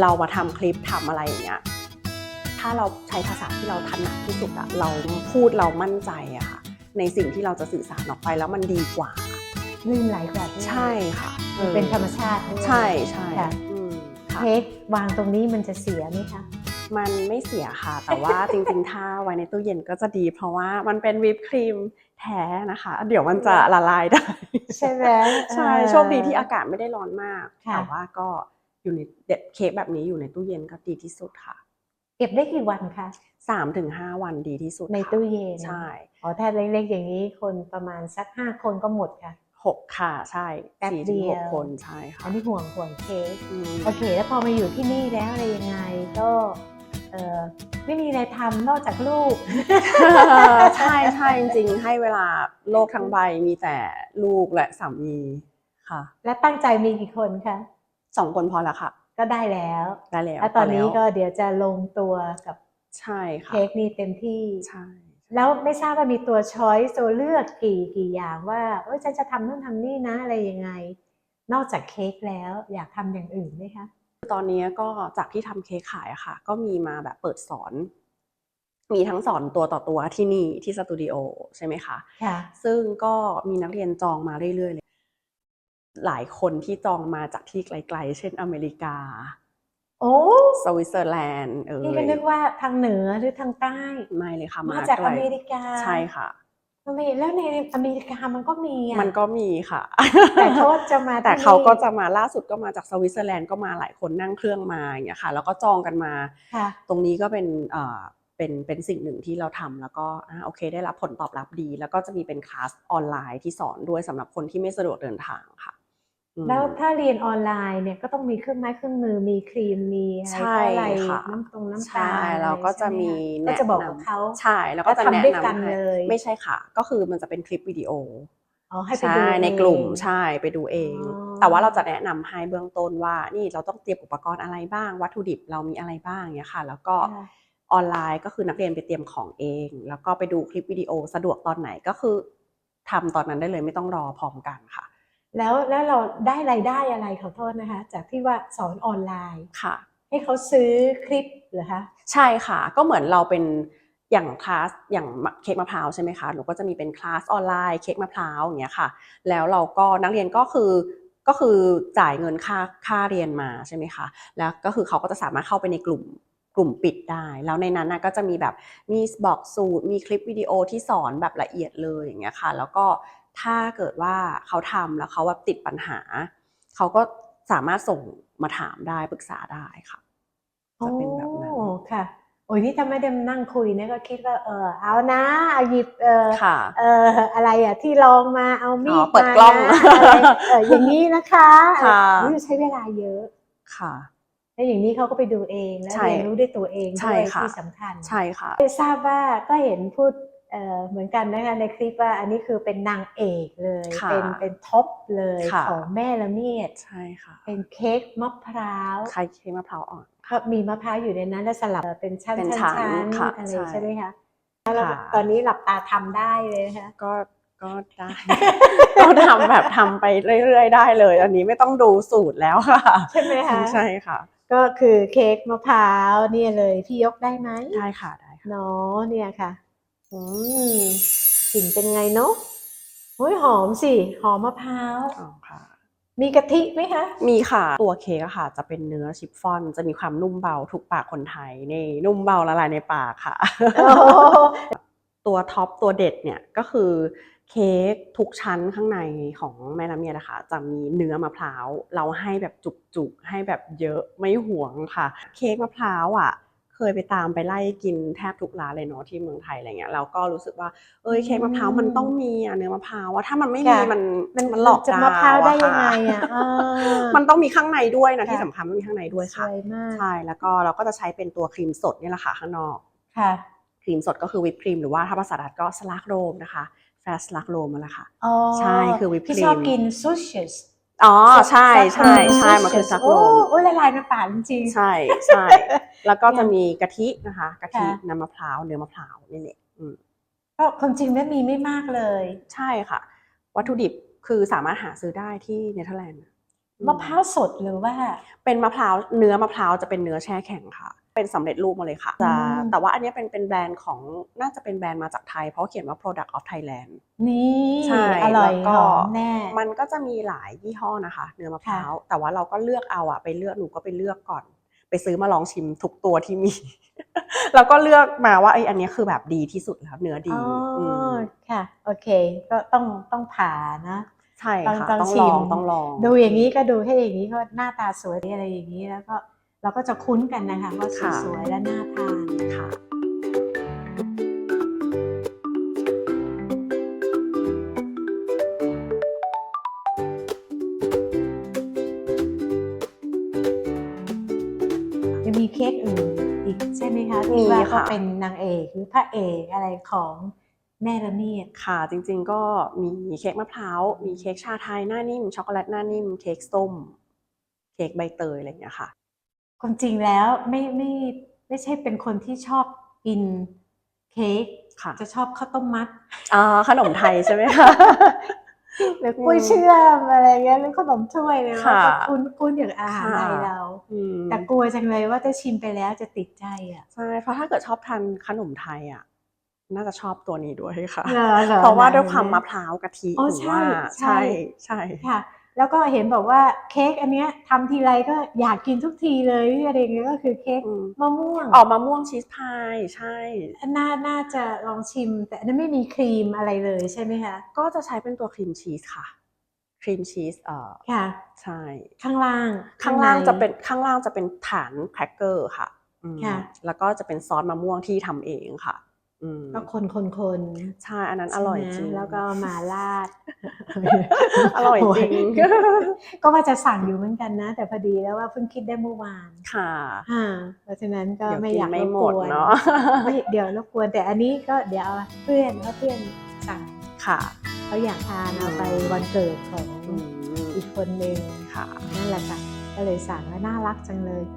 เรามาทำคลิปทำอะไรอย่างเงี้ยถ้าเราใช้ภาษาที่เราถนัดที่สุดอะเราพูดเรามั่นใจอะค่ะในสิ่งที่เราจะสื่อสารออกไปแล้วมันดีกว่าลื่นไหลกว่าด้วยใช่ค่ะมันเป็นธรรมชาติด้วยใช่ใช่ค่ะอืมค่ะเค้กวางตรงนี้มันจะเสียไหมคะมันไม่เสียค่ะ แต่ว่าจริงๆ ถ้าไว้ในตู้เย็นก็จะดี เพราะว่ามันเป็นวิปครีมแท้นะคะ เดี๋ยวมันจะละลายได้ ใช่ไหมใช่เออโชคดีที่อากาศไม่ได้ร้อนมากค่ะแต่ว่าก็ อยู่ในเด็ดเค้กแบบนี้อยู่ในตู้เย็นก็ดีที่สุดค่ะ เก็บได้กี่วันคะสามถึงห้าวันดีที่สุดในค่ะตู้เย็นใช่อ๋อถ้าเล็กๆอย่างนี้คนประมาณสักห้าคนก็หมดค่ะ หกค่ะใช่แป๊บสี่ถึงเดีหยวกคนใช่ค่ะอันนี้ห่วงห่วงเค้กอืมโอเค แล้วพอมาอยู่ที่นี่แล้วอะไรยังไงก็เออไม่มีอะไรทำนอกจากลูก ใช่ใช่จริงๆ ให้เวลาโลกทั้งใบมีแต่ลูกและสามีค่ะ และตั้งใจมีกี่คนคะ สองคนพอแล้วค่ะ ก็ได้แล้วได้แล้วแล้วตอนนี้พก็แล้วเดี๋ยวจะลงตัวกับใช่ค่ะเค้กนี่เต็มที่ใช่แล้วไม่ทราบว่ามีตัวช้อยตัวเลือกกี่กี่อย่างว่าเอ้ยฉันจะทำนู่นทำนี่นะอะไรยังไง นอกจากเค้กแล้วอยากทำอย่างอื่นไหมคะตอนนี้ก็จากที่ทำเค้กขายอะค่ะ ก็มีมาแบบเปิดสอน มีทั้งสอนตัวต่อตัวที่นี่ที่สตูดิโอใช่ไหมคะค่ะซึ่งก็มีนักเรียนจองมาเรื่อยๆเลย หลายคนที่จองมาจากที่ไกลๆ เช่นอเมริกา โอ้สวิตเซอร์แลนด์เออนี่ก็นึกว่าทางเหนือหรือทางใต้ ไม่เลยค่ะ มาจากไลอเมริกา ใช่ค่ะอเมริแล้วในอเมริกามันก็มีอะมันก็มีค่ะ แต่เขาจะมาแต่ที่เขาก็นี่จะมาล่าสุดก็มาจากสวิตเซอร์แลนด์ก็มาหลายคนนั่งเครื่องมาอย่างเงี้ยค่ะ แล้วก็จองกันมาค่ะตรงนี้ก็เป็นเอ่อเป็นเป็นสิ่งหนึ่งที่เราทำแล้วก็อ่าโอเค ได้รับผลตอบรับดี แล้วก็จะมีเป็นคลาสออนไลน์ที่สอนด้วยสำหรับคนที่ไม่สะดวกเดินทางค่ะอืม แล้วถ้าเรียนออนไลน์เนี่ยก็ต้องมีเครื่องไม้เครื่องมือมีครีมมีอะไรใช่อะไรค่ะน้ำตรงน้ำใช่ตาลเราก็จะมีก็แนะจะบอกนำกับเขาใช่แล้วก็จะแล้วทำแนะด้วยกันนำให้เลย ไม่ใช่ค่ะ ก็คือมันจะเป็นคลิปวิดีโออ๋อให้ไปใช่ดูในกลุ่มเองใช่ไปดูเองอ๋อแต่ว่าเราจะแนะนำให้เบื้องต้นว่านี่เราต้องเตรียมอุปกรณ์อะไรบ้าง วัตถุดิบเรามีอะไรบ้างเนี่ยค่ะ แล้วก็ค่ะออนไลน์ก็คือนักเรียนไปเตรียมของเอง แล้วก็ไปดูคลิปวิดีโอสะดวกตอนไหนก็คือทำตอนนั้นได้เลยไม่ต้องรอพร้อมกันค่ะ แล้วแล้วเราได้รายได้อะไรขอโทษนะคะ จากที่ว่าสอนออนไลน์ค่ะ ให้เขาซื้อคลิปเหรอคะใช่ค่ะ ก็เหมือนเราเป็นอย่างคลาสอย่างเค้กมะพร้าวใช่ไหมคะหนูก็จะมีเป็นคลาสออนไลน์เค้กมะพร้าวอย่างเงี้ยค่ะ แล้วเราก็นักเรียนก็คือก็คือจ่ายเงินค่าค่าเรียนมาใช่ไหมคะแล้วก็คือเขาก็จะสามารถเข้าไปในกลุ่มกลุ่มปิดได้ แล้วในนั้นนะก็จะมีแบบมีบอกสูตรมีคลิปวิดีโอที่สอนแบบละเอียดเลยอย่างเงี้ยค่ะ แล้วก็ ถ้าเกิดว่าเขาทำแล้วเขาแบบติดปัญหา เขาก็สามารถส่งมาถามได้ปรึกษาได้ค่ะจะเป็นแบบนั้นโอ้ค่ะ โอ้ยนี่ถ้าไม่ได้มานั่งคุยเนี่ยก็คิดว่าเออเอานะเอาหยิบเออค่ะเอออะไรอะที่ลองมาเอามีอ๋ดอเปิดมากล้องนะอะไรเอออย่างนี้นะคะค่ะเออใช้เวลาเยอะค่ะแล้วอย่างนี้เขาก็ไปดูเองแล้วใช่เรียนรู้ด้วยตัวเองใช่ด้วยค่ะที่สำคัญใช่ค่ะไม่ทราบว่าก็เห็นพูด เอ่อเหมือนกันนะคะในคลิปว่าอันนี้คือเป็นนางเอกเลย ค่ะเป็นเป็นท็อปเลยค่ะ ของแม่ละเมียด ใช่ค่ะเป็นเค้กมะพร้าวใครเค้กมะพร้าวอ่อนก็มีมะพร้าวอยู่ในนั้นแล้วสลับเป็นชั้นเป็นชั้นชั้นชั้นค่ะอะไรใช่ ใช่ไหมคะแล้วค่ะตอนนี้หลับตาทำได้เลยนะคะ ก็ก็ได้ ก็ทำแบบทำไปเรื่อยๆได้เลย อันนี้ไม่ต้องดูสูตรแล้วค่ะใช่ไหมคะ ใช่ค่ะ ก็คือเค้กมะพร้าวเนี่ยเลยพี่ยกได้ไหมได้ค่ะได้ค่ะ เนาะเนี่ยค่ะ อืมกลิ่นเป็นไงเนาะโอ้ยหอมสิ หอมมะพร้าว อ๋อค่ะ มีกะทิไหมคะ มีค่ะ ตัวเค้กอะค่ะ จะเป็นเนื้อชิฟฟ่อน จะมีความนุ่มเบาถูกปากคนไทยนี่นุ่มเบาละลายในปากค่ะ โอ้ ตัวท็อปตัวเด็ดเนี่ยก็คือเค้กทุกชั้นข้างในของแม่น้ำเมียนะคะ จะมีเนื้อมะพร้าว เราให้แบบจุกๆ ให้แบบเยอะไม่หวงค่ะ เค้กมะพร้าวอะ เคยไปตามไปไล่กินแทบทุกร้านเลยเนาะที่เมืองไทยอะไรเงี้ยเราก็รู้สึกว่าเอ้ยเค้กมะพร้าวมันต้องมีอะเนื้อมะพร้าวว่าถ้ามันไม่มีมันมันหลอกจะดาวมะพร้าวได้อะยังไงค่ะอะเออมันต้องมีข้างในด้วยนะค่ะที่สำคัญมันมีข้างในด้วยสค่ะวยมากใช่แล้วก็เราก็จะใช้เป็นตัวครีมสดนี่แหละค่ะข้างนอกค่ะครีมสดก็คือวิปครีมหรือว่าถ้าภาษาดัตช์ก็สลักโรมนะคะแฟสลักโรมนั่นแหละค่ะอ๋อใช่คือวิปครีมพี่ชอบกินซูชิส อ๋อใช่ใช่ใช่มันคือสลักโรโอ้มโอ้ยละลายในปากจริงๆใช่ใช่แล้วก็จะมีกะทินะคะกะทิค่ะน้ำมะพร้าวเนื้อมะพร้าวนี่แหละอืมก็ความจริงแล้วมีไม่มากเลย ใช่ค่ะ วัตถุดิบคือสามารถหาซื้อได้ที่เนเธอร์แลนด์มะพร้าวสดหรือว่า เป็นมะพร้าวเนื้อมะพร้าวจะเป็นเนื้อแช่แข็งค่ะ เป็นสำเร็จรูปมาเลยค่ะจะอืมแต่ว่าอันเนี้ยเป็นเป็นแบรนด์ของน่าจะเป็นแบรนด์มาจากไทย เพราะเขียนว่า product of Thailand นี่ใช่อร่อยแล้วก็หอมแน่มันก็จะมีหลายยี่ห้อนะคะ เนื้อมะพร้าวแต่ว่าเราก็เลือกเอาอะไปเลือกหนูก็ไปเลือกก่อน ไปซื้อมาลองชิมทุกตัวที่มี แล้วก็เลือกมาว่าไอ้ยอันเนี้ยคือแบบดีที่สุดแล้วเนื้อดีอ๋ออมค่ะ โอเค ก็ต้องต้องผ่านะใช่ค่ะต้องต้องชิลมองต้องลอง ดูอย่างนี้ก็ดูให้อย่างนี้ก็หน้าตาสวยอะไรอย่างนี้แล้วก็ เราก็จะคุ้นกันนะคะว่าค่ะสวยๆและน่าทานค่ะยังมีเค้กอื่นอีกใช่ไหมคะมีที่ว่าก็ค่ะเป็นนางเอกหรือพระเอกอะไรของแม่ระเนียดค่ะ จริงๆก็มีเค้กมะพร้าว มีเค้กชาไทยหน้านิ่ม ช็อกโกแลตหน้านิ่ม เค้กส้ม เค้กใบเตยอะไรอย่างเงี้ยค่ะ ความจริงแล้วไม่ไม่ไม่ใช่เป็นคนที่ชอบกินเค้กค่ะ จะชอบข้าวต้มมัดอ่าขนมไทยใช่ไหมคะ หรือกล้วยเชื่อมอะไรเงี้ยหรือขนมถ้วยเนี่ยเราค่ะก็คุ้นคุ้นอย่างอาหารไทยเรา อืมแต่กลัวจังเลยว่าถ้าชิมไปแล้วจะติดใจอะใช่เพราะถ้าเกิดชอบทานขนมไทยอะ น่าจะชอบตัวนี้ด้วยค่ะเหรอหอเพราะว่าด้วยไหนความมะพร้าวกะทิอ๋อหรือว่าใช่ ใช่ใช่ใช่ค่ะ แล้วก็เห็นบอกว่าเค้กอันเนี้ยทำทีไรก็อยากกินทุกทีเลยอะไรเงี้ยก็คือเค้กอืมมะม่วงออกมะม่วงชีสพายใช่น่าน่าจะลองชิม แต่อันนั้นไม่มีครีมอะไรเลยใช่ไหมคะก็จะใช้เป็นตัวครีมชีสค่ะครีมชีสเอ่อค่ะใช่ข้างล่างข้างล่างในจะเป็นข้างล่างจะเป็นฐานแครกเกอร์ค่ะอืมค่ะแล้วก็จะเป็นซอสมะม่วงที่ทำเองค่ะอืม ก็คนคนคนใช่อันนั้นอร่อยจริงแล้วก็มาราด อร่อยจริง ก็ว่าจะสั่งอยู่เหมือนกันนะ แต่พอดีแล้วว่าเพิ่งคิดได้เมื่อวาน ค่ะอ่าเพราะฉะนั้นก็เดี๋ยวไม่กิอนยากไม่รบหมกดวนเนาะไม่เดี๋ยวรบกวนแต่อันนี้ก็เดี๋ยวเอาเพื่อนว่าเพื่อนสั่งค่ะเขาอยากทานเอาไปวันเกิดของอืมอีกคนหนึ่งค่ะนั่นแหละค่ะก็เลยสั่งแล้วน่ารักจังเลย